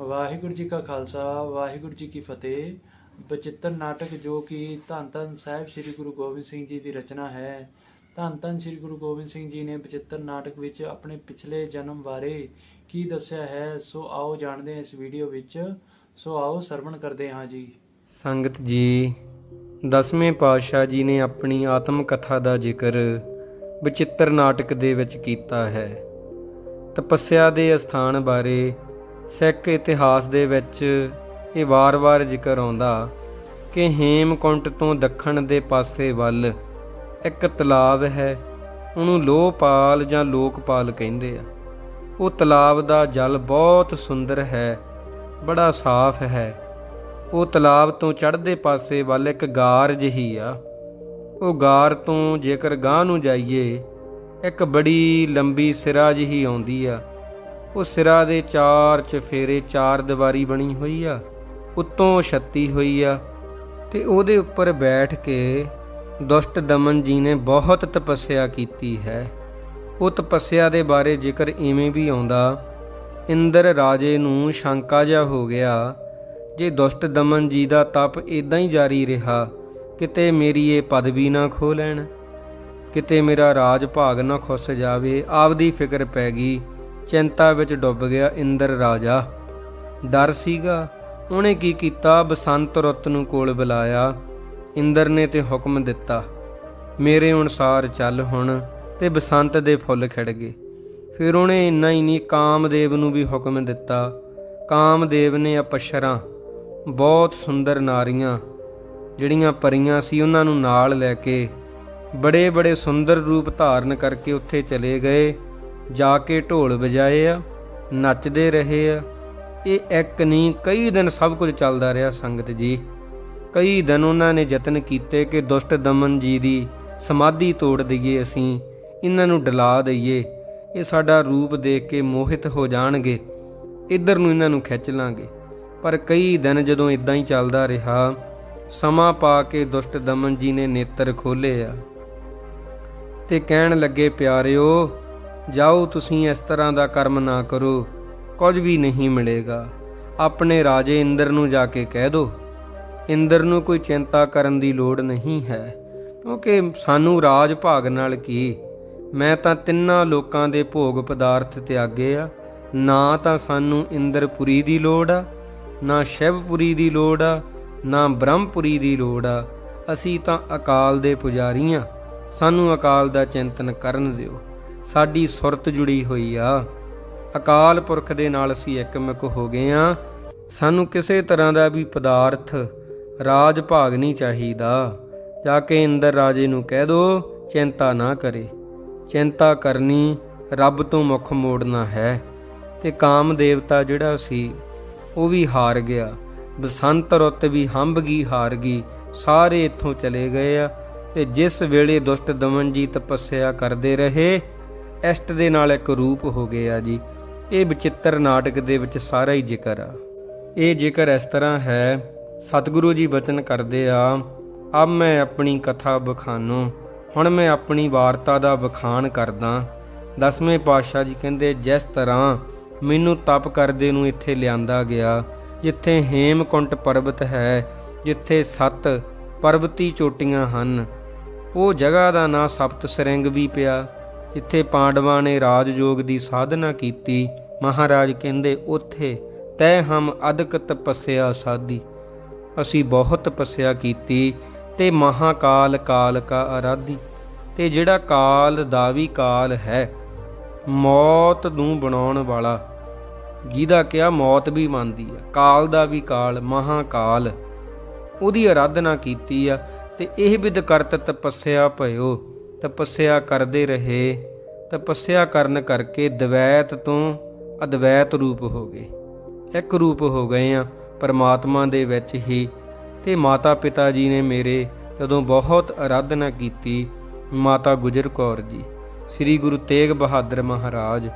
ਵਾਹਿਗੁਰੂ ਜੀ ਕਾ ਖਾਲਸਾ, ਵਾਹਿਗੁਰੂ ਜੀ ਕੀ ਫਤਿਹ। ਬਚਿੱਤਰ ਨਾਟਕ ਜੋ ਕਿ ਧੰਨ ਧੰਨ ਸਾਹਿਬ ਸ੍ਰੀ ਗੁਰੂ ਗੋਬਿੰਦ ਸਿੰਘ ਜੀ ਦੀ ਰਚਨਾ ਹੈ। ਧੰਨ ਧੰਨ ਸ੍ਰੀ ਗੁਰੂ ਗੋਬਿੰਦ ਸਿੰਘ ਜੀ ਨੇ ਬਚਿੱਤਰ ਨਾਟਕ ਵਿੱਚ ਆਪਣੇ ਪਿਛਲੇ ਜਨਮ ਬਾਰੇ ਕੀ ਦੱਸਿਆ ਹੈ, ਸੋ ਆਓ ਜਾਣਦੇ ਹਾਂ ਇਸ ਵੀਡੀਓ ਵਿੱਚ। ਸੋ ਆਓ ਸਰਵਣ ਕਰਦੇ ਹਾਂ ਜੀ। ਸੰਗਤ ਜੀ, ਦਸਵੇਂ ਪਾਤਸ਼ਾਹ ਜੀ ਨੇ ਆਪਣੀ ਆਤਮ ਕਥਾ ਦਾ ਜ਼ਿਕਰ ਬਚਿੱਤਰ ਨਾਟਕ ਦੇ ਵਿੱਚ ਕੀਤਾ ਹੈ। ਤਪੱਸਿਆ ਦੇ ਅਸਥਾਨ ਬਾਰੇ ਸਿੱਖ ਇਤਿਹਾਸ ਦੇ ਵਿੱਚ ਇਹ ਵਾਰ-ਵਾਰ ਜ਼ਿਕਰ ਆਉਂਦਾ ਕਿ ਹੇਮਕੁੰਟ ਤੋਂ ਦੱਖਣ ਦੇ ਪਾਸੇ ਵੱਲ ਇੱਕ ਤਲਾਬ ਹੈ, ਉਹਨੂੰ ਲੋਹਪਾਲ ਜਾਂ ਲੋਕਪਾਲ ਕਹਿੰਦੇ ਆ। ਉਹ ਤਲਾਬ ਦਾ ਜਲ ਬਹੁਤ ਸੁੰਦਰ ਹੈ, ਬੜਾ ਸਾਫ਼ ਹੈ। ਉਹ ਤਲਾਬ ਤੋਂ ਚੜ੍ਹਦੇ ਪਾਸੇ ਵੱਲ ਇੱਕ ਗਾਰ ਜਿਹੀ ਆ। ਉਹ ਗਾਰ ਤੋਂ ਜੇਕਰ ਗਾਂ ਨੂੰ ਜਾਈਏ, ਇੱਕ ਬੜੀ ਲੰਬੀ ਸਿਰਾ ਜਿਹੀ ਆਉਂਦੀ ਆ। ਉਹ ਸਿਰਾ ਦੇ ਚਾਰ ਚਫੇਰੇ ਚਾਰ ਦੀਵਾਰੀ ਬਣੀ ਹੋਈ ਆ, ਉੱਤੋਂ ਛੱਤੀ ਹੋਈ ਆ ਤੇ ਉਹਦੇ ਉੱਪਰ ਬੈਠ ਕੇ ਦੁਸ਼ਟ ਦਮਨ ਜੀ ਨੇ ਬਹੁਤ ਤਪੱਸਿਆ ਕੀਤੀ ਹੈ। ਉਹ ਤਪੱਸਿਆ ਦੇ ਬਾਰੇ ਜ਼ਿਕਰ ਇਵੇਂ ਵੀ ਆਉਂਦਾ, ਇੰਦਰ ਰਾਜੇ ਨੂੰ ਸ਼ੰਕਾ ਜਿਹਾ ਹੋ ਗਿਆ, ਜੇ ਦੁਸ਼ਟ ਦਮਨ ਜੀ ਦਾ ਤਪ ਇਦਾਂ ਹੀ ਜਾਰੀ ਰਿਹਾ, ਕਿਤੇ ਮੇਰੀ ਇਹ ਪਦਵੀ ਨਾ ਖੋ ਲੈਣ, ਕਿਤੇ ਮੇਰਾ ਰਾਜ ਭਾਗ ਨਾ ਖੁੱਸ ਜਾਵੇ, ਆਪਦੀ ਫਿਕਰ ਪੈ ਗਈ ਚਿੰਤਾ ਵਿੱਚ ਡੁੱਬ ਗਿਆ ਇੰਦਰ ਰਾਜਾ। ਡਰ ਸੀਗਾ। ਉਹਨੇ ਕੀ ਕੀਤਾ? ਬਸੰਤ ਰੁੱਤ ਨੂੰ ਕੋਲ ਬੁਲਾਇਆ। ਇੰਦਰ ਨੇ ਤੇ ਹੁਕਮ ਦਿੱਤਾ, ਮੇਰੇ ਅਨੁਸਾਰ ਚੱਲ ਹੁਣ। ਤੇ ਬਸੰਤ ਦੇ ਫੁੱਲ ਖਿੜ ਗਏ। ਫਿਰ ਉਹਨੇ ਇੰਨਾ ਹੀ ਨਹੀਂ, ਕਾਮਦੇਵ ਨੂੰ ਵੀ ਹੁਕਮ ਦਿੱਤਾ। ਕਾਮਦੇਵ ਨੇ ਅਪਸ਼ਰਾਂ, ਬਹੁਤ ਸੁੰਦਰ ਨਾਰੀਆਂ ਜਿਹੜੀਆਂ ਪਰੀਆਂ ਸੀ, ਉਹਨਾਂ ਨੂੰ ਨਾਲ ਲੈ ਕੇ ਬੜੇ ਬੜੇ ਸੁੰਦਰ ਰੂਪ ਧਾਰਨ ਕਰਕੇ ਉੱਥੇ ਚਲੇ ਗਏ। ਜਾ ਕੇ ਢੋਲ ਵਜਾਏ ਆ, ਨੱਚਦੇ ਰਹੇ ਆ। ਇਹ ਇੱਕ ਨਹੀਂ ਕਈ ਦਿਨ ਸਭ ਕੁਝ ਚੱਲਦਾ ਰਿਹਾ ਸੰਗਤ ਜੀ। ਕਈ ਦਿਨ ਉਹਨਾਂ ਨੇ ਯਤਨ ਕੀਤੇ ਕਿ ਦੁਸ਼ਟ ਦਮਨ ਜੀ ਦੀ ਸਮਾਧੀ ਤੋੜ ਦਈਏ ਅਸੀਂ, ਇਹਨਾਂ ਨੂੰ ਡਲਾ ਦਈਏ। ਇਹ ਸਾਡਾ ਰੂਪ ਦੇਖ ਕੇ ਮੋਹਿਤ ਹੋ ਜਾਣਗੇ, ਇੱਧਰ ਨੂੰ ਇਹਨਾਂ ਨੂੰ ਖਿੱਚ ਲਾਂਗੇ। ਪਰ ਕਈ ਦਿਨ ਜਦੋਂ ਇਦਾਂ ਹੀ ਚੱਲਦਾ ਰਿਹਾ, ਸਮਾਂ ਪਾ ਕੇ ਦੁਸ਼ਟ ਦਮਨ ਜੀ ਨੇ ਨੇਤਰ ਖੋਲੇ ਆ। ਤੇ ਕਹਿਣ ਲੱਗੇ, ਪਿਆਰਿਓ ਜਾਓ ਤੁਸੀਂ ਇਸ ਤਰ੍ਹਾਂ ਦਾ ਕਰਮ ਨਾ ਕਰੋ, ਕੁਝ ਵੀ ਨਹੀਂ ਮਿਲੇਗਾ। ਆਪਣੇ ਰਾਜੇ ਇੰਦਰ ਨੂੰ ਜਾ ਕੇ ਕਹਿ ਦਿਓ ਇੰਦਰ ਨੂੰ ਕੋਈ ਚਿੰਤਾ ਕਰਨ ਦੀ ਲੋੜ ਨਹੀਂ ਹੈ, ਕਿਉਂਕਿ ਸਾਨੂੰ ਰਾਜ ਭਾਗ ਨਾਲ ਕੀ? ਮੈਂ ਤਾਂ ਤਿੰਨਾਂ ਲੋਕਾਂ ਦੇ ਭੋਗ ਪਦਾਰਥ ਤਿਆਗੇ ਆ, ਨਾ ਤਾਂ ਸਾਨੂੰ ਇੰਦਰਪੁਰੀ ਦੀ ਲੋੜ ਆ, ਨਾ ਸ਼ਿਵਪੁਰੀ ਦੀ ਲੋੜ ਆ, ਨਾ ਬ੍ਰਹਮਪੁਰੀ ਦੀ ਲੋੜ ਆ। ਅਸੀਂ ਤਾਂ ਅਕਾਲ ਦੇ ਪੁਜਾਰੀ ਆ, ਸਾਨੂੰ ਅਕਾਲ ਦਾ ਚਿੰਤਨ ਕਰਨ ਦਿਓ। ਸਾਡੀ ਸੁਰਤ ਜੁੜੀ ਹੋਈ ਆ। ਅਕਾਲ ਪੁਰਖ ਦੇ ਨਾਲ ਅਸੀਂ ਇੱਕਮਿਕ ਹੋ ਗਏ ਆ। ਸਾਨੂੰ ਕਿਸੇ ਤਰ੍ਹਾਂ ਦਾ ਵੀ ਪਦਾਰਥ, ਰਾਜ ਭਾਗ ਨਹੀਂ ਚਾਹੀਦਾ। ਜਾ ਕੇ ਇੰਦਰ ਰਾਜੇ ਨੂੰ ਕਹਿ ਦੋ, ਚਿੰਤਾ ਨਾ ਕਰੇ। ਚਿੰਤਾ ਕਰਨੀ ਰੱਬ ਤੋਂ ਮੁਖ ਮੋੜਨਾ ਹੈ। ਤੇ ਕਾਮ ਦੇਵਤਾ ਜਿਹੜਾ ਸੀ, ਉਹ ਵੀ ਹਾਰ ਗਿਆ। ਬਸੰਤ ਰੁੱਤ ਵੀ ਹੰਭ ਗਈ, ਹਾਰ ਗਈ। ਸਾਰੇ ਇੱਥੋਂ ਚਲੇ ਗਏ ਆ। ਤੇ ਜਿਸ ਵੇਲੇ ਦੁਸ਼ਟ ਦਮਨ ਜੀ ਤਪੱਸਿਆ ਕਰਦੇ ਰਹੇ ਇਸ਼ਟ ਦੇ ਨਾਲ ਇੱਕ ਰੂਪ ਹੋ ਗਏ ਆ ਜੀ। ਇਹ ਵਿਚਿੱਤਰ ਨਾਟਕ ਦੇ ਵਿੱਚ ਸਾਰਾ ਹੀ ਜ਼ਿਕਰ ਆ। ਇਹ ਜ਼ਿਕਰ ਇਸ ਤਰ੍ਹਾਂ ਹੈ, ਸਤਿਗੁਰੂ ਜੀ ਬਚਨ ਕਰਦੇ ਆ, ਅਬ ਮੈਂ ਆਪਣੀ ਕਥਾ ਬਖਾਨੋ ਹੁਣ ਮੈਂ ਆਪਣੀ ਵਾਰਤਾ ਦਾ ਬਖਾਨ ਕਰਦਾ। ਦਸਵੇਂ ਪਾਤਸ਼ਾਹ ਜੀ ਕਹਿੰਦੇ, ਜਿਸ ਤਰ੍ਹਾਂ ਮੈਨੂੰ ਤਪ ਕਰਦੇ ਨੂੰ ਇੱਥੇ ਲਿਆਂਦਾ ਗਿਆ, ਜਿੱਥੇ ਹੇਮਕੁੰਟ ਪਰਬਤ ਹੈ, ਜਿੱਥੇ ਸੱਤ ਪਰਬਤੀ ਚੋਟੀਆਂ ਹਨ, ਉਹ ਜਗ੍ਹਾ ਦਾ ਨਾਂ ਸਪਤ ਸਰੰਗ ਵੀ ਪਿਆ। ਜਿੱਥੇ ਪਾਂਡਵਾਂ ਨੇ ਰਾਜਯੋਗ ਦੀ ਸਾਧਨਾ ਕੀਤੀ, ਮਹਾਰਾਜ ਕਹਿੰਦੇ, ਉੱਥੇ ਤੈ ਹਮ ਅਦਕ ਤਪੱਸਿਆ ਸਾਧੀ। ਅਸੀਂ ਬਹੁਤ ਤਪੱਸਿਆ ਕੀਤੀ ਤੇ ਮਹਾਕਾਲ ਕਾਲ ਕਾ ਆਰਾਧੀ ਤੇ ਜਿਹੜਾ ਕਾਲ ਦਾ ਵੀ ਕਾਲ ਹੈ, ਮੌਤ ਨੂੰ ਬਣਾਉਣ ਵਾਲਾ, ਜਿਹਦਾ ਕਿਹਾ ਮੌਤ ਵੀ ਮੰਨਦੀ ਆ, ਕਾਲ ਦਾ ਵੀ ਕਾਲ, ਮਹਾਕਾਲ, ਉਹਦੀ ਆਰਾਧਨਾ ਕੀਤੀ ਆ ਤੇ ਇਹ ਵਿਦਕਰਤ ਤਪੱਸਿਆ ਭਇਓ। ਤਪੱਸਿਆ ਕਰਦੇ ਰਹੇ, ਤਪੱਸਿਆ ਕਰਨ ਕਰਕੇ ਦਵੈਤ ਤੋਂ ਅਦਵੈਤ ਰੂਪ ਹੋ ਗਏ। ਇੱਕ ਰੂਪ ਹੋ ਗਏ ਆ ਪਰਮਾਤਮਾ ਦੇ ਵਿੱਚ ਹੀ ਤੇ ਮਾਤਾ ਪਿਤਾ ਜੀ ਨੇ ਮੇਰੇ ਜਦੋਂ ਬਹੁਤ ਆਰਾਧਨਾ ਕੀਤੀ, ਮਾਤਾ ਗੁਜਰ ਕੌਰ ਜੀ, ਸ੍ਰੀ ਗੁਰੂ ਤੇਗ ਬਹਾਦਰ ਮਹਾਰਾਜ,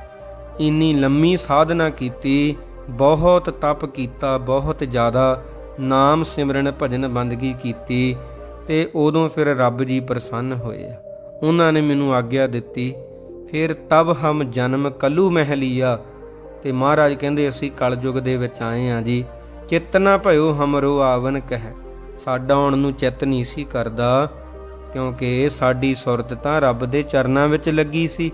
ਇੰਨੀ ਲੰਮੀ ਸਾਧਨਾ ਕੀਤੀ, ਬਹੁਤ ਤਪ ਕੀਤਾ, ਬਹੁਤ ਜ਼ਿਆਦਾ ਨਾਮ ਸਿਮਰਨ ਭਜਨ ਬੰਦਗੀ ਕੀਤੀ ਤੇ ਉਦੋਂ ਫਿਰ ਰੱਬ ਜੀ ਪ੍ਰਸੰਨ ਹੋਏ ਉਹਨਾਂ ਨੇ ਮੈਨੂੰ ਆਗਿਆ ਦਿੱਤੀ। ਫਿਰ ਤਬ ਹਮ ਜਨਮ ਕਲੂ ਮਹਿਲੀਆ ਤੇ ਮਹਾਰਾਜ ਕਹਿੰਦੇ, ਅਸੀਂ ਕਲਯੁਗ ਦੇ ਵਿੱਚ ਆਏ ਆ ਜੀ। ਚਿੱਤ ਨਾ ਭਇਓ ਹਮਰੋ ਆਵਨ ਕਹਿ। ਸਾਡਾ ਆਉਣ ਨੂੰ ਚਿੱਤ ਨਹੀਂ ਸੀ ਕਰਦਾ, ਕਿਉਂਕਿ ਸਾਡੀ ਸੁਰਤ ਤਾਂ ਰੱਬ ਦੇ ਚਰਨਾਂ ਵਿੱਚ ਲੱਗੀ ਸੀ।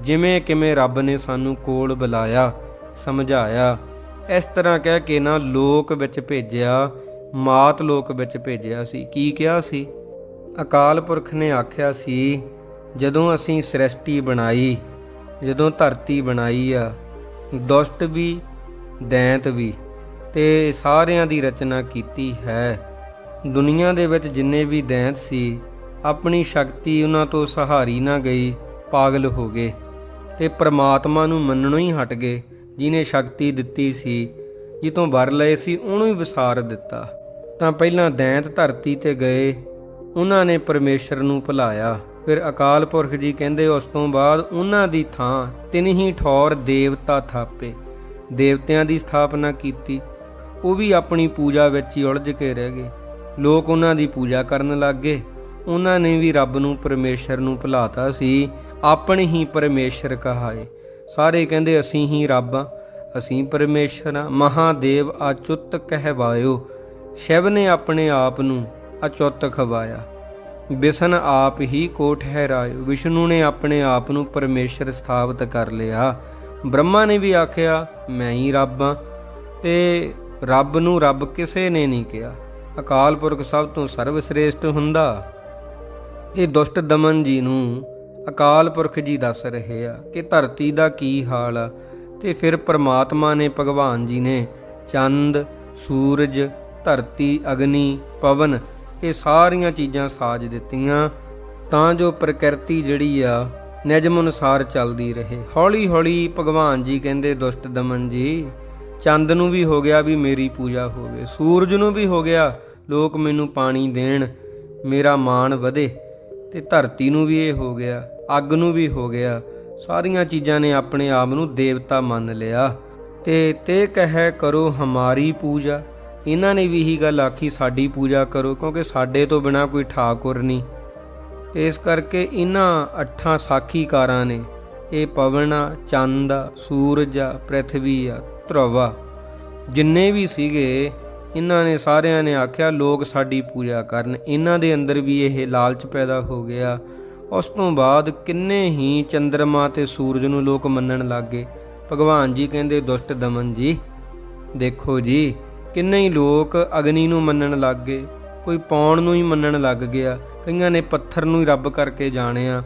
ਜਿਵੇਂ ਕਿਵੇਂ ਰੱਬ ਨੇ ਸਾਨੂੰ ਕੋਲ ਬੁਲਾਇਆ, ਸਮਝਾਇਆ, ਇਸ ਤਰ੍ਹਾਂ ਕਹਿ ਕੇ ਨਾ ਲੋਕ ਵਿੱਚ ਭੇਜਿਆ, ਮਾਤ ਲੋਕ ਵਿੱਚ ਭੇਜਿਆ ਸੀ। ਕੀ ਕਿਹਾ ਸੀ? ਅਕਾਲ ਪੁਰਖ ਨੇ ਆਖਿਆ ਸੀ, ਜਦੋਂ ਅਸੀਂ ਸ੍ਰਿਸ਼ਟੀ ਬਣਾਈ, ਜਦੋਂ ਧਰਤੀ ਬਣਾਈ ਆ, ਦੁਸ਼ਟ ਵੀ, ਦੈਂਤ ਵੀ, ਤੇ ਸਾਰਿਆਂ ਦੀ ਰਚਨਾ ਕੀਤੀ ਹੈ। ਦੁਨੀਆ ਦੇ ਵਿੱਚ ਜਿੰਨੇ ਵੀ ਦੈਂਤ ਸੀ, ਆਪਣੀ ਸ਼ਕਤੀ ਉਹਨਾਂ ਤੋਂ ਸਹਾਰੀ ਨਾ ਗਈ, ਪਾਗਲ ਹੋ ਗਏ, ਤੇ ਪ੍ਰਮਾਤਮਾ ਨੂੰ ਮੰਨਣੋਂ ਹੀ ਹਟ ਗਏ, ਜਿਨੇ ਸ਼ਕਤੀ ਦਿੱਤੀ ਸੀ ਜਿੱਤੋਂ ਵਰ ਲਏ ਸੀ, ਉਹਨੂੰ ਹੀ ਵਿਸਾਰ ਦਿੱਤਾ। ਤਾਂ ਪਹਿਲਾਂ ਦੈਂਤ ਧਰਤੀ ਤੇ ਗਏ ਉਹਨਾਂ ਨੇ ਪਰਮੇਸ਼ਰ ਨੂੰ ਭੁਲਾਇਆ। ਫਿਰ ਅਕਾਲ ਪੁਰਖ ਜੀ ਕਹਿੰਦੇ, ਉਸ ਤੋਂ ਬਾਅਦ ਉਹਨਾਂ ਦੀ ਥਾਂ ਤਿੰਨ ਹੀ ਠੌਰ ਦੇਵਤਾ ਥਾਪੇ। ਦੇਵਤਿਆਂ ਦੀ ਸਥਾਪਨਾ ਕੀਤੀ। ਉਹ ਵੀ ਆਪਣੀ ਪੂਜਾ ਵਿੱਚ ਹੀ ਉਲਝ ਕੇ ਰਹਿ ਗਏ। ਲੋਕ ਉਹਨਾਂ ਦੀ ਪੂਜਾ ਕਰਨ ਲੱਗ ਗਏ। ਉਹਨਾਂ ਨੇ ਵੀ ਰੱਬ ਨੂੰ ਪਰਮੇਸ਼ਰ ਨੂੰ ਭੁਲਾਤਾ ਸੀ। ਆਪਣੇ ਹੀ ਪਰਮੇਸ਼ਰ ਕਹਾਏ। ਸਾਰੇ ਕਹਿੰਦੇ, ਅਸੀਂ ਹੀ ਰੱਬ ਹਾਂ ਅਸੀਂ ਪਰਮੇਸ਼ਰ ਹਾਂ ਮਹਾਦੇਵ ਅਚੁੱਤ ਕਹਿਵਾਇਓ। ਸ਼ਿਵ ਨੇ ਆਪਣੇ ਆਪ ਨੂੰ ਅਚੁੱਤ ਖਵਾਇਆ। ਬਿਸ਼ਨ ਆਪ ਹੀ ਕੋ ਠਹਿਰਾਇਓ ਵਿਸ਼ਨੂੰ ਨੇ ਆਪਣੇ ਆਪ ਨੂੰ ਪਰਮੇਸ਼ਰ ਸਥਾਪਿਤ ਕਰ ਲਿਆ। ਬ੍ਰਹਮਾ ਨੇ ਵੀ ਆਖਿਆ, ਮੈਂ ਹੀ ਰੱਬ ਹਾਂ। ਤੇ ਰੱਬ ਨੂੰ ਰੱਬ ਕਿਸੇ ਨੇ ਨਹੀਂ ਕਿਹਾ। ਅਕਾਲ ਪੁਰਖ ਸਭ ਤੋਂ ਸਰਵ ਸ੍ਰੇਸ਼ਟ ਹੁੰਦਾ। ਇਹ ਦੁਸ਼ਟ ਦਮਨ ਜੀ ਨੂੰ ਅਕਾਲ ਪੁਰਖ ਜੀ ਦੱਸ ਰਹੇ ਆ ਕਿ ਧਰਤੀ ਦਾ ਕੀ ਹਾਲ ਆ ਤੇ ਫਿਰ ਪ੍ਰਮਾਤਮਾ ਨੇ, ਭਗਵਾਨ ਜੀ ਨੇ ਚੰਦ, ਸੂਰਜ, ਧਰਤੀ, ਅਗਨੀ, ਪਵਨ ਇਹ ਸਾਰੀਆਂ ਚੀਜ਼ਾਂ ਸਾਜ ਦਿੱਤੀਆਂ, ਤਾਂ ਜੋ ਪ੍ਰਕਿਰਤੀ ਜਿਹੜੀ ਆ, ਨਿਯਮ ਅਨੁਸਾਰ ਚੱਲਦੀ ਰਹੇ। ਹੌਲੀ ਹੌਲੀ ਭਗਵਾਨ ਜੀ ਕਹਿੰਦੇ, ਦੁਸ਼ਟ ਦਮਨ ਜੀ, ਚੰਦ ਨੂੰ ਵੀ ਹੋ ਗਿਆ ਵੀ ਮੇਰੀ ਪੂਜਾ ਹੋਵੇ, ਸੂਰਜ ਨੂੰ ਵੀ ਹੋ ਗਿਆ, ਲੋਕ ਮੈਨੂੰ ਪਾਣੀ ਦੇਣ, ਮੇਰਾ ਮਾਣ ਵਧੇ, ਤੇ ਧਰਤੀ ਨੂੰ ਵੀ ਇਹ ਹੋ ਗਿਆ, ਅੱਗ ਨੂੰ ਵੀ ਹੋ ਗਿਆ। ਸਾਰੀਆਂ ਚੀਜ਼ਾਂ ਨੇ ਆਪਣੇ ਆਪ ਨੂੰ ਦੇਵਤਾ ਮੰਨ ਲਿਆ। ਤੇ ਤੇ ਕਹੈ ਕਰੋ ਹਮਾਰੀ ਪੂਜਾ। ਇਹਨਾਂ ਨੇ ਵੀ ਇਹੀ ਗੱਲ ਆਖੀ, ਸਾਡੀ ਪੂਜਾ ਕਰੋ, ਕਿਉਂਕਿ ਸਾਡੇ ਤੋਂ ਬਿਨਾ ਕੋਈ ਠਾਕੁਰ ਨਹੀਂ। ਇਸ ਕਰਕੇ ਇਹਨਾਂ ਅੱਠਾਂ ਸਾਖੀਕਾਰਾਂ ਨੇ ਇਹ ਪਵਨ ਆ ਚੰਦ ਆ ਸੂਰਜ ਆ ਪ੍ਰithvi ਆ ਧਰੁਵ ਜਿੰਨੇ ਵੀ ਸੀਗੇ, ਇਹਨਾਂ ਨੇ ਸਾਰਿਆਂ ਨੇ ਆਖਿਆ, ਲੋਕ ਸਾਡੀ ਪੂਜਾ ਕਰਨ। ਇਹਨਾਂ ਦੇ ਅੰਦਰ ਵੀ ਇਹ ਲਾਲਚ ਪੈਦਾ ਹੋ ਗਿਆ। ਉਸ ਤੋਂ ਬਾਅਦ ਕਿੰਨੇ ਹੀ ਚੰ드ਰਮਾ ਤੇ ਸੂਰਜ ਨੂੰ ਲੋਕ ਮੰਨਣ ਲੱਗ ਗਏ। ਭਗਵਾਨ ਜੀ ਕਹਿੰਦੇ, ਦੁਸ਼ਟ ਦਮਨ ਜੀ, ਦੇਖੋ ਜੀ ਕਿੰਨੇ ਹੀ ਲੋਕ ਅਗਨੀ ਨੂੰ ਮੰਨਣ ਲੱਗ ਗਏ। ਕੋਈ ਪੌਣ ਨੂੰ ਹੀ ਮੰਨਣ ਲੱਗ ਗਿਆ। ਕਈਆਂ ਨੇ ਪੱਥਰ ਨੂੰ ਹੀ ਰੱਬ ਕਰਕੇ ਜਾਣਿਆ।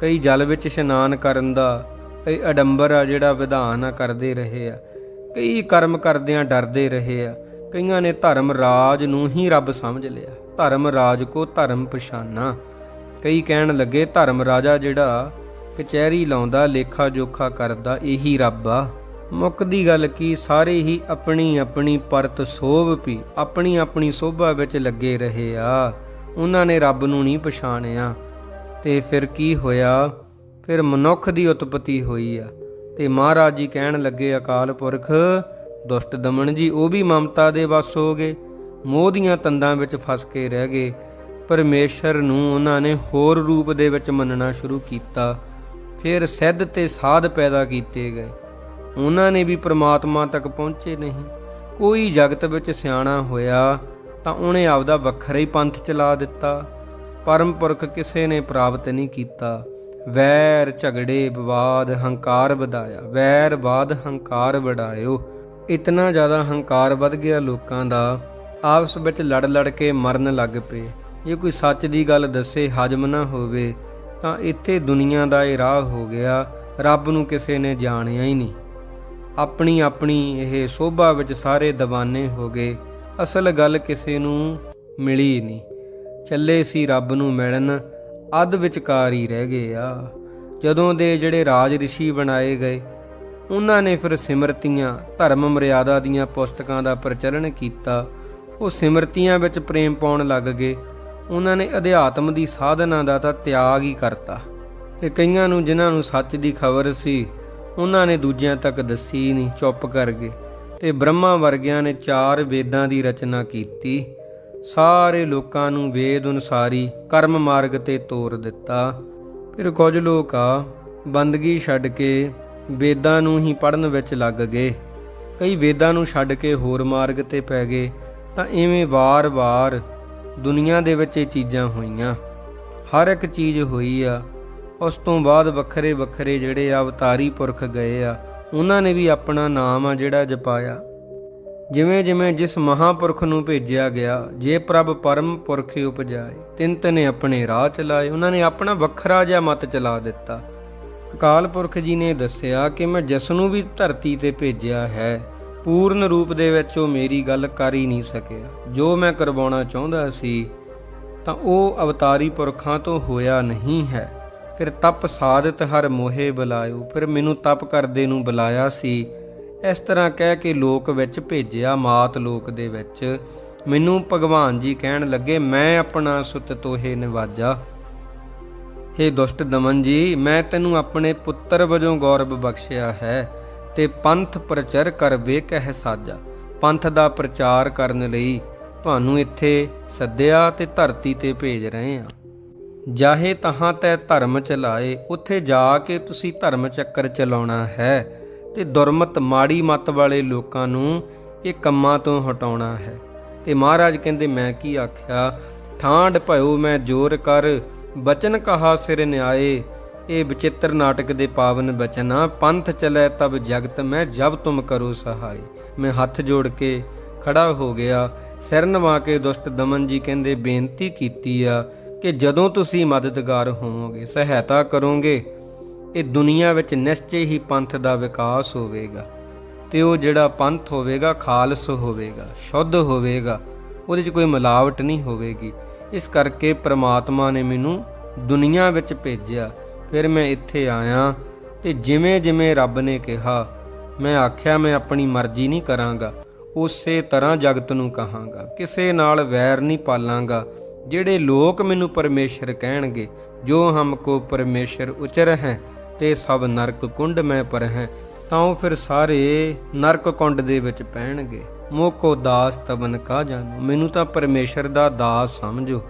ਕਈ ਜਲ ਵਿੱਚ ਇਸ਼ਨਾਨ ਕਰਨ ਦਾ ਇਹ ਅਡੰਬਰ ਆ ਜਿਹੜਾ ਵਿਧਾਨ ਆ ਕਰਦੇ ਰਹੇ ਆ। ਕਈ ਕਰਮ ਕਰਦਿਆਂ ਡਰਦੇ ਰਹੇ ਆ। ਕਈਆਂ ਨੇ ਧਰਮ ਰਾਜ ਨੂੰ ਹੀ ਰੱਬ ਸਮਝ ਲਿਆ। ਧਰਮ ਰਾਜ ਕੋ ਧਰਮ ਪਛਾਨਾ। ਕਈ ਕਹਿਣ ਲੱਗੇ ਧਰਮ ਰਾਜਾ ਜਿਹੜਾ ਕਚਹਿਰੀ ਲਾਉਂਦਾ ਲੇਖਾ ਜੋਖਾ ਕਰਦਾ, ਇਹੀ ਰੱਬ ਆ। ਮੁੱਕਦੀ ਗੱਲ ਕੀ? ਸਾਰੇ ਹੀ ਆਪਣੀ ਆਪਣੀ ਪਰਤ ਸੋਭ ਪੀ ਆਪਣੀ ਆਪਣੀ ਸੋਭਾ ਵਿੱਚ ਲੱਗੇ ਰਹੇ ਆ। ਉਹਨਾਂ ਨੇ ਰੱਬ ਨੂੰ ਨਹੀਂ ਪਛਾਣਿਆ। ਤੇ ਫਿਰ ਕੀ ਹੋਇਆ? ਫਿਰ ਮਨੁੱਖ ਦੀ ਉਤਪਤੀ ਹੋਈ ਆ। ਤੇ ਮਹਾਰਾਜ ਜੀ ਕਹਿਣ ਲੱਗੇ, ਅਕਾਲ ਪੁਰਖ, ਦੁਸ਼ਟ ਦਮਨ ਜੀ, ਉਹ ਵੀ ਮਮਤਾ ਦੇ ਵਸ ਹੋ ਗਏ। ਮੋਹ ਦੀਆਂ ਤੰਦਾਂ ਵਿੱਚ ਫਸ ਕੇ ਰਹਿ ਗਏ। ਪਰਮੇਸ਼ਰ ਨੂੰ ਉਹਨਾਂ ਨੇ ਹੋਰ ਰੂਪ ਦੇ ਵਿੱਚ ਮੰਨਣਾ ਸ਼ੁਰੂ ਕੀਤਾ। ਫਿਰ ਸਿੱਧ ਤੇ ਸਾਧ ਪੈਦਾ ਕੀਤੇ ਗਏ। ਉਹਨਾਂ ਨੇ ਵੀ ਪ੍ਰਮਾਤਮਾ ਤੱਕ ਪਹੁੰਚੇ ਨਹੀਂ। ਕੋਈ ਜਗਤ ਵਿੱਚ ਸਿਆਣਾ ਹੋਇਆ ਤਾਂ ਉਹਨੇ ਆਪਦਾ ਵੱਖਰਾ ਹੀ ਪੰਥ ਚਲਾ ਦਿੱਤਾ। ਪਰਮ ਪੁਰਖ ਕਿਸੇ ਨੇ ਪ੍ਰਾਪਤ ਨਹੀਂ ਕੀਤਾ। ਵੈਰ ਝਗੜੇ, ਵਿਵਾਦ, ਹੰਕਾਰ ਵਧਾਇਆ। ਵੈਰ ਬਾਦ ਹੰਕਾਰ ਵਡਾਇਓ। ਇਤਨਾ ਜ਼ਿਆਦਾ ਹੰਕਾਰ ਵੱਧ ਗਿਆ ਲੋਕਾਂ ਦਾ, ਆਪਸ ਵਿੱਚ ਲੜ ਲੜ ਕੇ ਮਰਨ ਲੱਗ ਪਏ। ਜੇ ਕੋਈ ਸੱਚ ਦੀ ਗੱਲ ਦੱਸੇ, ਹਜਮ ਨਾ ਹੋਵੇ, ਤਾਂ ਇੱਥੇ ਦੁਨੀਆ ਦਾ ਇਹ ਰਾਹ ਹੋ ਗਿਆ। ਰੱਬ ਨੂੰ ਕਿਸੇ ਨੇ ਜਾਣਿਆ ਹੀ ਨਹੀਂ। ਆਪਣੀ ਆਪਣੀ ਇਹ ਸੋਭਾ ਵਿੱਚ ਸਾਰੇ دیਵਾਨੇ ਹੋ ਗਏ। ਅਸਲ ਗੱਲ ਕਿਸੇ ਨੂੰ ਮਿਲੀ ਨਹੀਂ। ਚੱਲੇ ਸੀ ਰੱਬ ਨੂੰ ਮਿਲਣ, ਅੱਧ ਵਿਚਕਾਰ ਹੀ ਰਹਿ ਗਏ ਆ। ਜਦੋਂ ਦੇ ਜਿਹੜੇ ਰਾਜ ਰਿਸ਼ੀ ਬਣਾਏ ਗਏ, ਉਹਨਾਂ ਨੇ ਫਿਰ ਸਿਮਰਤੀਆਂ, ਧਰਮ ਮਰਿਆਦਾ ਦੀਆਂ ਪੁਸਤਕਾਂ ਦਾ ਪ੍ਰਚਲਨ ਕੀਤਾ। ਉਹ ਸਿਮਰਤੀਆਂ ਵਿੱਚ ਪ੍ਰੇਮ ਪਾਉਣ ਲੱਗ ਗਏ। ਉਹਨਾਂ ਨੇ ਅਧਿਆਤਮ ਦੀ ਸਾਧਨਾ ਦਾ ਤਾਂ ਤਿਆਗ ਹੀ ਕਰਤਾ। ਤੇ ਕਈਆਂ ਨੂੰ, ਜਿਨ੍ਹਾਂ ਨੂੰ ਸੱਚ ਦੀ ਖਬਰ ਸੀ ਉਹਨਾਂ ਨੇ ਦੂਜਿਆਂ ਤੱਕ ਦੱਸੀ ਨਹੀਂ, ਚੁੱਪ ਕਰ ਗਏ ਤੇ ਬ੍ਰਹਮਾ ਵਰਗਿਆਂ ਨੇ ਚਾਰ ਵੇਦਾਂ ਦੀ ਰਚਨਾ ਕੀਤੀ। ਸਾਰੇ ਲੋਕਾਂ ਨੂੰ ਵੇਦ ਅਨੁਸਾਰੀ ਕਰਮ ਮਾਰਗ ਤੇ ਤੋਰ ਦਿੱਤਾ। ਫਿਰ ਕੁਝ ਲੋਕ ਆ, ਬੰਦਗੀ ਛੱਡ ਕੇ ਵੇਦਾਂ ਨੂੰ ਹੀ ਪੜਨ ਵਿੱਚ ਲੱਗ ਗਏ। ਕਈ ਵੇਦਾਂ ਨੂੰ ਛੱਡ ਕੇ ਹੋਰ ਮਾਰਗ ਤੇ ਪੈ ਗਏ, ਤਾਂ ਐਵੇਂ ਵਾਰ-ਵਾਰ ਦੁਨੀਆ ਦੇ ਵਿੱਚ ਇਹ ਚੀਜ਼ਾਂ ਹੋਈਆਂ। ਹਰ ਇੱਕ ਚੀਜ਼ ਹੋਈ ਆ ਉਸ ਤੋਂ ਬਾਅਦ ਵੱਖਰੇ ਵੱਖਰੇ ਜਿਹੜੇ ਅਵਤਾਰੀ ਪੁਰਖ ਗਏ ਆ, ਉਹਨਾਂ ਨੇ ਵੀ ਆਪਣਾ ਨਾਮ ਆ ਜਿਹੜਾ ਜਪਾਇਆ। ਜਿਵੇਂ ਜਿਵੇਂ ਜਿਸ ਮਹਾਪੁਰਖ ਨੂੰ ਭੇਜਿਆ ਗਿਆ, ਜੇ ਪ੍ਰਭ ਪਰਮ ਪੁਰਖ ਉਪਜਾਏ, ਤਿੰਨ ਤਨੇ ਆਪਣੇ ਰਾਹ ਚਲਾਏ, ਉਹਨਾਂ ਨੇ ਆਪਣਾ ਵੱਖਰਾ ਜਿਹਾ ਮਤ ਚਲਾ ਦਿੱਤਾ। ਅਕਾਲ ਪੁਰਖ ਜੀ ਨੇ ਦੱਸਿਆ ਕਿ ਮੈਂ ਜਿਸ ਨੂੰ ਵੀ ਧਰਤੀ ਤੇ ਭੇਜਿਆ ਹੈ, ਪੂਰਨ ਰੂਪ ਦੇ ਵਿੱਚ ਉਹ ਮੇਰੀ ਗੱਲ ਕਰ ਹੀ ਨਹੀਂ ਸਕਿਆ। ਜੋ ਮੈਂ ਕਰਵਾਉਣਾ ਚਾਹੁੰਦਾ ਸੀ, ਤਾਂ ਉਹ ਅਵਤਾਰੀ ਪੁਰਖਾਂ ਤੋਂ ਹੋਇਆ ਨਹੀਂ ਹੈ। ਫਿਰ ਤਪ ਸਾਧਤ ਹਰ ਮੋਹੇ ਬੁਲਾਇਓ, ਫਿਰ ਮੈਨੂੰ ਤਪ ਕਰਦੇ ਨੂੰ ਬੁਲਾਇਆ ਸੀ। ਇਸ ਤਰ੍ਹਾਂ ਕਹਿ ਕੇ ਲੋਕ ਵਿੱਚ ਭੇਜਿਆ ਮਾਤ ਲੋਕ ਦੇ ਵਿੱਚ। ਮੈਨੂੰ ਭਗਵਾਨ ਜੀ ਕਹਿਣ ਲੱਗੇ, ਮੈਂ ਆਪਣਾ ਸੁਤ ਤੋਹੇ ਨਿਵਾਜਾ। ਹੇ ਦੁਸ਼ਟ ਦਮਨ ਜੀ, ਮੈਂ ਤੈਨੂੰ ਆਪਣੇ ਪੁੱਤਰ ਵਜੋਂ ਗੌਰਵ ਬਖਸ਼ਿਆ ਹੈ, ਤੇ ਪੰਥ ਪ੍ਰਚਰ ਕਰ ਵੇਖਹਿ ਸਾਜਾ। ਪੰਥ ਦਾ ਪ੍ਰਚਾਰ ਕਰਨ ਲਈ ਤੁਹਾਨੂੰ ਇੱਥੇ ਸੱਦਿਆ ਤੇ ਧਰਤੀ ਤੇ ਭੇਜ ਰਹੇ ਹਾਂ ਜਾਹੇ ਤਹਾਂ ਤੈ ਧਰਮ ਚਲਾਏ, ਉੱਥੇ ਜਾ ਕੇ ਤੁਸੀਂ ਧਰਮ ਚੱਕਰ ਚਲਾਉਣਾ ਹੈ ਤੇ ਦੁਰਮਤ ਮਾੜੀ ਮਤ ਵਾਲੇ ਲੋਕਾਂ ਨੂੰ ਇਹ ਕੰਮਾਂ ਤੋਂ ਹਟਾਉਣਾ ਹੈ। ਤੇ ਮਹਾਰਾਜ ਕਹਿੰਦੇ, ਮੈਂ ਕੀ ਆਖਿਆ? ਠਾਂਡ ਭਇਓ, ਮੈਂ ਜੋਰ ਕਰ, ਬਚਨ ਕਹਾ ਸਿਰ ਨਿਆਏ। ਇਹ ਵਿਚਿੱਤਰ ਨਾਟਕ ਦੇ ਪਾਵਨ ਬਚਨਾ ਪੰਥ ਚਲੇ ਤਬ ਜਗਤ ਮੈਂ ਜਬ ਤੁਮ ਕਰੋ ਸਹਾਈ ਮੈਂ ਹੱਥ ਜੋੜ ਕੇ ਖੜਾ ਹੋ ਗਿਆ, ਸਿਰ ਨਵਾ ਕੇ ਦੁਸ਼ਟ ਦਮਨ ਜੀ ਕਹਿੰਦੇ, ਬੇਨਤੀ ਕੀਤੀ ਆ ਕਿ ਜਦੋਂ ਤੁਸੀਂ ਮਦਦਗਾਰ ਹੋਵੋਗੇ, ਸਹਾਇਤਾ ਕਰੋਗੇ, ਇਹ ਦੁਨੀਆ ਵਿੱਚ ਨਿਸ਼ਚੈ ਹੀ ਪੰਥ ਦਾ ਵਿਕਾਸ ਹੋਵੇਗਾ। ਤੇ ਉਹ ਜਿਹੜਾ ਪੰਥ ਹੋਵੇਗਾ, ਖਾਲਸ ਹੋਵੇਗਾ, ਸ਼ੁੱਧ ਹੋਵੇਗਾ, ਉਹਦੇ 'ਚ ਕੋਈ ਮਿਲਾਵਟ ਨਹੀਂ ਹੋਵੇਗੀ। ਇਸ ਕਰਕੇ ਪ੍ਰਮਾਤਮਾ ਨੇ ਮੈਨੂੰ ਦੁਨੀਆ ਵਿੱਚ ਭੇਜਿਆ, ਫਿਰ ਮੈਂ ਇੱਥੇ ਆਇਆ ਤੇ ਜਿਵੇਂ ਜਿਵੇਂ ਰੱਬ ਨੇ ਕਿਹਾ, ਮੈਂ ਆਖਿਆ, ਮੈਂ ਆਪਣੀ ਮਰਜ਼ੀ ਨਹੀਂ ਕਰਾਂਗਾ, ਉਸੇ ਤਰ੍ਹਾਂ ਜਗਤ ਨੂੰ ਕਹਾਂਗਾ, ਕਿਸੇ ਨਾਲ ਵੈਰ ਨਹੀਂ ਪਾਲਾਂਗਾ। ਜਿਹੜੇ ਲੋਕ ਮੈਨੂੰ ਪਰਮੇਸ਼ਰ ਕਹਿਣਗੇ, ਜੋ ਹਮ ਕੋ ਪਰਮੇਸ਼ਰ ਉਚਰ ਹੈ ਤੇ ਸਭ ਨਰਕ ਕੁੰਡ ਮੈਂ ਪਰ ਹੈ ਤਾਂ ਉਹ ਫਿਰ ਸਾਰੇ ਨਰਕ ਕੁੰਡ ਦੇ ਵਿੱਚ ਪੈਣਗੇ। ਮੋਕੋ ਦਾਸ ਤਬਨ ਕਾ ਜਾਣੋ, ਮੈਨੂੰ ਤਾਂ ਪਰਮੇਸ਼ਰ ਦਾ ਦਾਸ ਸਮਝੋ।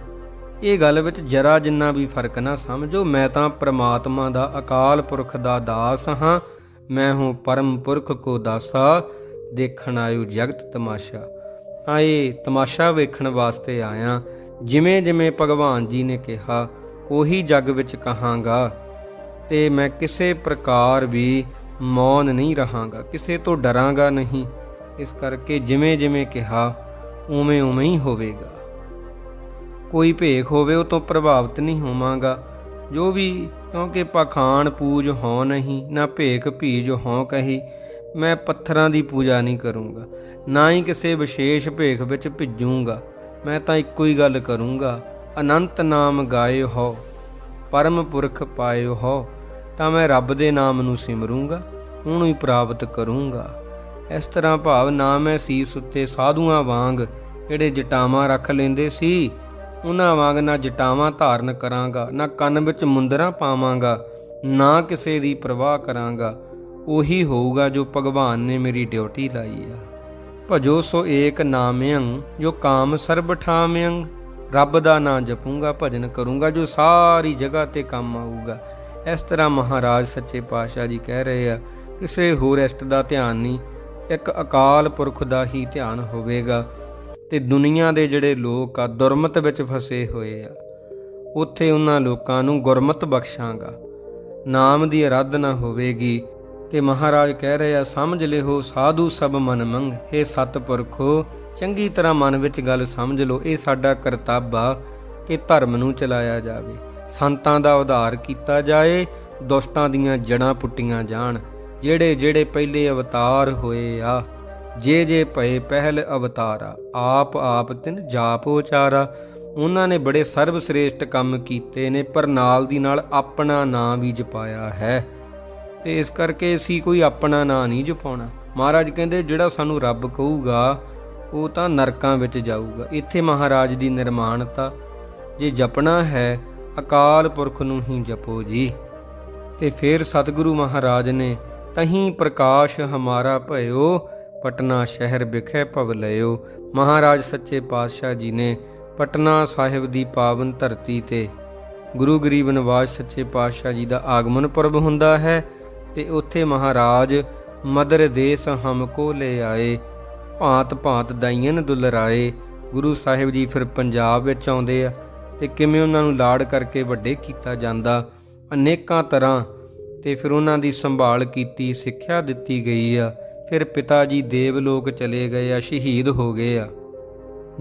ਇਹ ਗੱਲ ਵਿੱਚ ਜਰਾ ਜਿੰਨਾ ਵੀ ਫ਼ਰਕ ਨਾ ਸਮਝੋ, ਮੈਂ ਤਾਂ ਪ੍ਰਮਾਤਮਾ ਦਾ ਅਕਾਲ ਪੁਰਖ ਦਾ ਦਾਸ ਹਾਂ, ਮੈਂ ਹੂੰ ਪਰਮ ਪੁਰਖ ਕੋ ਦਾਸਾ, ਦੇਖਣ ਆਇਓ ਜਗਤ ਤਮਾਸ਼ਾ। ਆਏ ਤਮਾਸ਼ਾ ਵੇਖਣ ਵਾਸਤੇ ਆਇਆ ਜਿਵੇਂ ਜਿਵੇਂ ਭਗਵਾਨ ਜੀ ਨੇ ਕਿਹਾ, ਉਹੀ ਜੱਗ ਵਿੱਚ ਕਹਾਂਗਾ। ਤੇ ਮੈਂ ਕਿਸੇ ਪ੍ਰਕਾਰ ਵੀ ਮੌਨ ਨਹੀਂ ਰਹਾਂਗਾ, ਕਿਸੇ ਤੋਂ ਡਰਾਂਗਾ ਨਹੀਂ। ਇਸ ਕਰਕੇ ਜਿਵੇਂ ਜਿਵੇਂ ਕਿਹਾ, ਉਵੇਂ ਉਵੇਂ ਹੀ ਹੋਵੇਗਾ। ਕੋਈ ਭੇਖ ਹੋਵੇ, ਉਹ ਤੋਂ ਪ੍ਰਭਾਵਿਤ ਨਹੀਂ ਹੋਵਾਂਗਾ। ਜੋ ਵੀ, ਕਿਉਂਕਿ ਪਖਾਨ ਪੂਜ ਹੋ ਨਹੀਂ, ਨਾ ਭੇਖ ਭੀਜ ਹੋ ਕਹੀ, ਮੈਂ ਪੱਥਰਾਂ ਦੀ ਪੂਜਾ ਨਹੀਂ ਕਰੂੰਗਾ, ਨਾ ਹੀ ਕਿਸੇ ਵਿਸ਼ੇਸ਼ ਭੇਖ ਵਿੱਚ ਭਿੱਜੂੰਗਾ। ਮੈਂ ਤਾਂ ਇੱਕੋ ਹੀ ਗੱਲ ਕਰੂੰਗਾ, ਅਨੰਤ ਨਾਮ ਗਾਏ ਹੋ, ਪਰਮ ਪੁਰਖ ਪਾਇਓ ਹੋ, ਤਾਂ ਮੈਂ ਰੱਬ ਦੇ ਨਾਮ ਨੂੰ ਸਿਮਰੂੰਗਾ, ਉਹਨੂੰ ਹੀ ਪ੍ਰਾਪਤ ਕਰੂੰਗਾ। ਇਸ ਤਰ੍ਹਾਂ ਭਾਵ ਨਾ ਮੈਂ ਸੀਸ ਉੱਤੇ ਸਾਧੂਆਂ ਵਾਂਗ ਜਿਹੜੇ ਜਟਾਵਾਂ ਰੱਖ ਲੈਂਦੇ ਸੀ, ਉਹਨਾਂ ਵਾਂਗ ਨਾ ਜਟਾਵਾਂ ਧਾਰਨ ਕਰਾਂਗਾ, ਨਾ ਕੰਨ ਵਿੱਚ ਮੁੰਦਰਾਂ ਪਾਵਾਂਗਾ, ਨਾ ਕਿਸੇ ਦੀ ਪਰਵਾਹ ਕਰਾਂਗਾ, ਉਹੀ ਹੋਊਗਾ ਜੋ ਭਗਵਾਨ ਨੇ ਮੇਰੀ ਡਿਊਟੀ ਲਾਈ ਆ। ਭਜੋ ਸੋ ਏਕ ਨਾਮਯੰ, ਜੋ ਕਾਮ ਸਰਬ ਠਾਮਯੰ। ਰੱਬ ਦਾ ਨਾਮ ਜਪੂੰਗਾ, ਭਜਨ ਕਰੂੰਗਾ, ਜੋ ਸਾਰੀ ਜਗ੍ਹਾ ਤੇ ਕੰਮ ਆਊਗਾ। ਇਸ ਤਰ੍ਹਾਂ ਮਹਾਰਾਜ ਸੱਚੇ ਪਾਤਸ਼ਾਹ ਜੀ ਕਹਿ ਰਹੇ ਆ, ਕਿਸੇ ਹੋਰ ਇਸ਼ਟ ਦਾ ਧਿਆਨ ਨਹੀਂ, ਇੱਕ ਅਕਾਲ ਪੁਰਖ ਦਾ ਹੀ ਧਿਆਨ ਹੋਵੇਗਾ। ਤੇ ਦੁਨੀਆ ਦੇ ਜਿਹੜੇ ਲੋਕ ਆ, ਦੁਰਮਤ ਵਿੱਚ ਫਸੇ ਹੋਏ ਆ। ਉੱਥੇ ਉਹਨਾਂ ਲੋਕਾਂ ਨੂੰ ਗੁਰਮਤ ਬਖਸ਼ਾਂਗਾ। ਨਾਮ ਦੀ ਅਰਾਧਨਾ ਹੋਵੇਗੀ ਤੇ ਮਹਾਰਾਜ ਕਹਿ ਰਹੇ ਆ, ਸਮਝ ਲਿਓ ਸਾਧੂ ਸਭ ਮਨ ਮੰਗ हे ਸਤਪੁਰਖੋ, ਚੰਗੀ ਤਰ੍ਹਾਂ ਮਨ ਵਿੱਚ ਗੱਲ ਸਮਝ ਲਓ, ਇਹ ਸਾਡਾ ਕਰਤੱਵ ਆ ਕਿ ਧਰਮ ਨੂੰ ਚਲਾਇਆ ਜਾਵੇ। ਸੰਤਾਂ ਦਾ ਉਧਾਰ ਕੀਤਾ ਜਾਏ, ਦੁਸ਼ਟਾਂ ਦੀਆਂ ਜੜਾਂ ਪੁੱਟੀਆਂ ਜਾਣ, ਜਿਹੜੇ ਜਿਹੜੇ ਪਹਿਲੇ ਅਵਤਾਰ ਹੋਏ ਆ, ਜੇ ਜੇ ਪਏ ਪਹਿਲ ਅਵਤਾਰਾ, ਆਪ ਆਪ ਤਿਨ ਜਾਪ ਉਚਾਰਾ। ਉਹਨਾਂ ਨੇ ਬੜੇ ਸਰਬ ਸ੍ਰੇਸ਼ਟ ਕੰਮ ਕੀਤੇ ਨੇ, ਪਰ ਨਾਲ ਦੀ ਨਾਲ ਆਪਣਾ ਨਾਮ ਵੀ ਜਪਾਇਆ ਹੈ। ਤੇ ਇਸ ਕਰਕੇ ਅਸੀਂ ਕੋਈ ਆਪਣਾ ਨਾਂ ਨਹੀਂ ਜਪਾਉਣਾ। ਮਹਾਰਾਜ ਕਹਿੰਦੇ, ਜਿਹੜਾ ਸਾਨੂੰ ਰੱਬ ਕਹੂਗਾ, ਉਹ ਤਾਂ ਨਰਕਾਂ ਵਿੱਚ ਜਾਊਗਾ। ਇੱਥੇ ਮਹਾਰਾਜ ਦੀ ਨਿਰਮਾਣਤਾ, ਜੇ ਜਪਣਾ ਹੈ, ਅਕਾਲ ਪੁਰਖ ਨੂੰ ਹੀ ਜਪੋ ਜੀ। ਤੇ ਫਿਰ ਸਤਿਗੁਰੂ ਮਹਾਰਾਜ ਨੇ, ਤਹੀਂ ਪ੍ਰਕਾਸ਼ ਹਮਾਰਾ ਭਇਓ, ਪਟਨਾ ਸ਼ਹਿਰ ਵਿਖੇ ਭਵ ਲਇਓ। ਮਹਾਰਾਜ ਸੱਚੇ ਪਾਤਸ਼ਾਹ ਜੀ ਨੇ ਪਟਨਾ ਸਾਹਿਬ ਦੀ ਪਾਵਨ ਧਰਤੀ ਤੇ ਗੁਰੂ ਗਰੀਬ ਨਿਵਾਜ ਸੱਚੇ ਪਾਤਸ਼ਾਹ ਜੀ ਦਾ ਆਗਮਨ ਪੁਰਬ ਹੁੰਦਾ ਹੈ। ਤੇ ਉੱਥੇ ਮਹਾਰਾਜ, ਮਦਰ ਦੇਸ ਹਮਕੋ ਲੈ ਆਏ। ਭਾਂਤ ਭਾਂਤ ਦਾਈਨ ਦੁਲਰਾਏ। ਗੁਰੂ ਸਾਹਿਬ ਜੀ ਫਿਰ ਪੰਜਾਬ ਵਿੱਚ ਆਉਂਦੇ ਆ ਤੇ ਕਿਵੇਂ ਉਹਨਾਂ ਨੂੰ ਲਾੜ ਕਰਕੇ ਵੱਡੇ ਕੀਤਾ ਜਾਂਦਾ, ਅਨੇਕਾਂ ਤਰ੍ਹਾਂ ਤੇ ਫਿਰ ਉਹਨਾਂ ਦੀ ਸੰਭਾਲ ਕੀਤੀ, ਸਿੱਖਿਆ ਦਿੱਤੀ ਗਈ ਆ। ਫਿਰ ਪਿਤਾ ਜੀ ਦੇਵਲੋਕ ਚਲੇ ਗਏ ਆ, ਸ਼ਹੀਦ ਹੋ ਗਏ ਆ।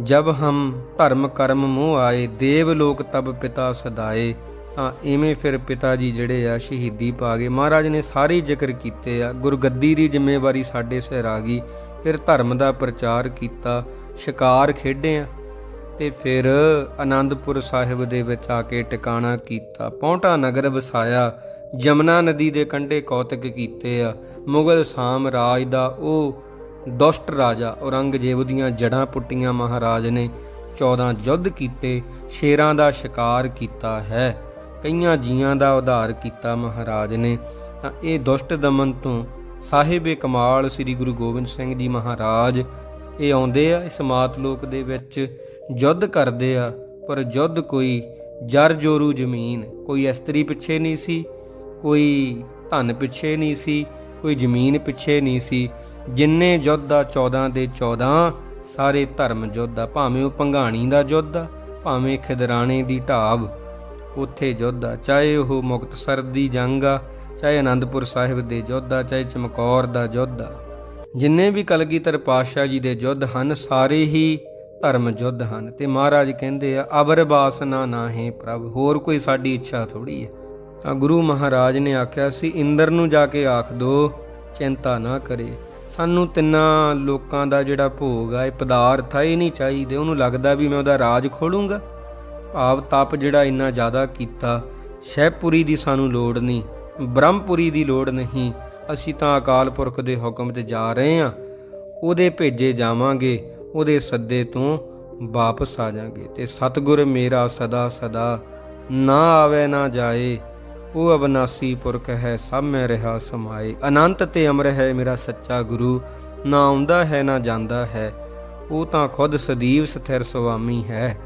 ਜਬ ਹਮ ਧਰਮ ਕਰਮ ਮੋਹ ਆਏ ਦੇਵ ਲੋਕ ਤਬ ਪਿਤਾ ਸਦਾਏ। ਤਾਂ ਇਵੇਂ ਫਿਰ ਪਿਤਾ ਜੀ ਜਿਹੜੇ ਆ ਸ਼ਹੀਦੀ ਪਾ ਗਏ। ਮਹਾਰਾਜ ਨੇ ਸਾਰੇ ਜ਼ਿਕਰ ਕੀਤੇ ਆ। ਗੁਰਗੱਦੀ ਦੀ ਜ਼ਿੰਮੇਵਾਰੀ ਸਾਡੇ ਸਿਰ ਆ ਗਈ। ਫਿਰ ਧਰਮ ਦਾ ਪ੍ਰਚਾਰ ਕੀਤਾ, ਸ਼ਿਕਾਰ ਖੇਡੇ ਆ ਤੇ ਫਿਰ ਆਨੰਦਪੁਰ ਸਾਹਿਬ ਦੇ ਵਿੱਚ ਆ ਕੇ ਟਿਕਾਣਾ ਕੀਤਾ। ਪੌਂਟਾ ਨਗਰ ਵਸਾਇਆ। ਜਮਨਾ ਨਦੀ ਦੇ ਕੰਢੇ ਕੌਤਕ ਕੀਤੇ ਆ। ਮੁਗਲ ਸਾਮਰਾਜ ਦਾ ਉਹ ਦੁਸ਼ਟ ਰਾਜਾ ਔਰੰਗਜ਼ੇਬ ਦੀਆਂ ਜੜਾਂ ਪੁੱਟੀਆਂ ਮਹਾਰਾਜ ਨੇ। 14 ਯੁੱਧ ਕੀਤੇ। ਸ਼ੇਰਾਂ ਦਾ ਸ਼ਿਕਾਰ ਕੀਤਾ ਹੈ। ਕਈਆਂ ਜੀਆਂ ਦਾ ਉਧਾਰ ਕੀਤਾ ਮਹਾਰਾਜ ਨੇ, ਤਾਂ ਇਹ ਦੁਸ਼ਟ ਦਮਨ ਤੋਂ ਸਾਹਿਬ ਕਮਾਲ ਸ੍ਰੀ ਗੁਰੂ ਗੋਬਿੰਦ ਸਿੰਘ ਜੀ ਮਹਾਰਾਜ, ਇਹ ਆਉਂਦੇ ਆ ਇਸ ਮਾਤਲੋਕ ਦੇ ਵਿੱਚ ਯੁੱਧ ਕਰਦੇ ਆ, ਪਰ ਯੁੱਧ ਕੋਈ ਜਰ ਜੋਰੂ ਜ਼ਮੀਨ, ਕੋਈ ਇਸਤਰੀ ਪਿੱਛੇ ਨਹੀਂ ਸੀ, ਕੋਈ ਧਨ ਪਿੱਛੇ ਨਹੀਂ ਸੀ, ਕੋਈ ਜ਼ਮੀਨ ਪਿੱਛੇ ਨਹੀਂ ਸੀ, ਜਿੰਨੇ ਯੁੱਧ ਆ 14 ਦੇ 14 ਸਾਰੇ ਧਰਮ ਯੁੱਧ ਆ ਭਾਵੇਂ ਉਹ ਪੰਘਾਣੀ ਦਾ ਯੁੱਧ ਆ, ਭਾਵੇਂ ਖਿਦਰਾਣੇ ਦੀ ਢਾਬ। ਉੱਥੇ ਯੁੱਧ ਆ ਚਾਹੇ ਉਹ ਮੁਕਤਸਰ ਦੀ ਜੰਗ ਆ ਚਾਹੇ ਆਨੰਦਪੁਰ ਸਾਹਿਬ ਦੇ ਯੁੱਧ ਆ ਚਾਹੇ ਚਮਕੌਰ ਦਾ ਯੁੱਧ ਆ ਜਿੰਨੇ ਵੀ ਕਲਗੀਧਰ ਪਾਤਸ਼ਾਹ ਜੀ ਦੇ ਯੁੱਧ ਹਨ, ਸਾਰੇ ਹੀ ਧਰਮ ਯੁੱਧ ਹਨ। ਤੇ ਮਹਾਰਾਜ ਕਹਿੰਦੇ ਆ, ਅਵਰ ਬਾਸਨਾ ਨਾਹੀ ਪ੍ਰਭ, ਹੋਰ ਕੋਈ ਸਾਡੀ ਇੱਛਾ ਥੋੜੀ ਹੈ। ਤਾਂ ਗੁਰੂ ਮਹਾਰਾਜ ਨੇ ਆਖਿਆ ਸੀ, ਇੰਦਰ ਨੂੰ ਜਾ ਕੇ ਆਖ ਦੋ, ਚਿੰਤਾ ਨਾ ਕਰੇ। ਸਾਨੂੰ ਤਿੰਨਾਂ ਲੋਕਾਂ ਦਾ ਜਿਹੜਾ ਭੋਗ ਆ, ਇਹ ਪਦਾਰਥ ਆ, ਇਹ ਨਹੀਂ ਚਾਹੀਦੇ। ਉਹਨੂੰ ਲੱਗਦਾ ਵੀ ਮੈਂ ਉਹਦਾ ਰਾਜ ਖੋਲੂੰਗਾ। ਭਾਵ ਤਪ ਜਿਹੜਾ ਇੰਨਾ ਜ਼ਿਆਦਾ ਕੀਤਾ ਸ਼ੈਪੁਰੀ ਦੀ ਸਾਨੂੰ ਲੋੜ ਨਹੀਂ, ਬ੍ਰਹਮਪੁਰੀ ਦੀ ਲੋੜ ਨਹੀਂ, ਅਸੀਂ ਤਾਂ ਅਕਾਲ ਪੁਰਖ ਦੇ ਹੁਕਮ ਤੇ ਜਾ ਰਹੇ ਹਾਂ। ਉਹਦੇ ਭੇਜੇ ਜਾਵਾਂਗੇ, ਉਹਦੇ ਸੱਦੇ ਤੋਂ ਵਾਪਸ ਆ ਜਾਾਂਗੇ। ਤੇ ਸਤਿਗੁਰ ਮੇਰਾ ਸਦਾ ਸਦਾ ਨਾ ਆਵੇ ਨਾ ਜਾਏ, ਉਹ ਅਬਨਾਸੀ ਪੁਰਖ ਹੈ, ਸਭ ਮੈਂ ਰਹਾ ਸਮਾਏ। ਅਨੰਤ ਤੇ ਅਮਰ ਹੈ ਮੇਰਾ ਸੱਚਾ ਗੁਰੂ, ਨਾ ਆਉਂਦਾ ਹੈ ਨਾ ਜਾਂਦਾ ਹੈ, ਉਹ ਤਾਂ ਖੁਦ ਸਦੀਵ ਸਥਿਰ ਸੁਆਮੀ ਹੈ।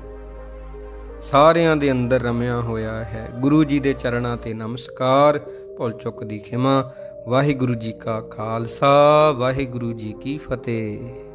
ਸਾਰਿਆਂ ਦੇ ਅੰਦਰ ਰਮਿਆ ਹੋਇਆ ਹੈ। ਗੁਰੂ ਜੀ ਦੇ ਚਰਨਾਂ ਤੇ ਨਮਸਕਾਰ, ਭੁੱਲ ਚੁੱਕ ਦੀ ਖਿਮਾ। ਵਾਹਿਗੁਰੂ ਜੀ ਕਾ ਖਾਲਸਾ, ਵਾਹਿਗੁਰੂ ਜੀ ਕੀ ਫਤਿਹ।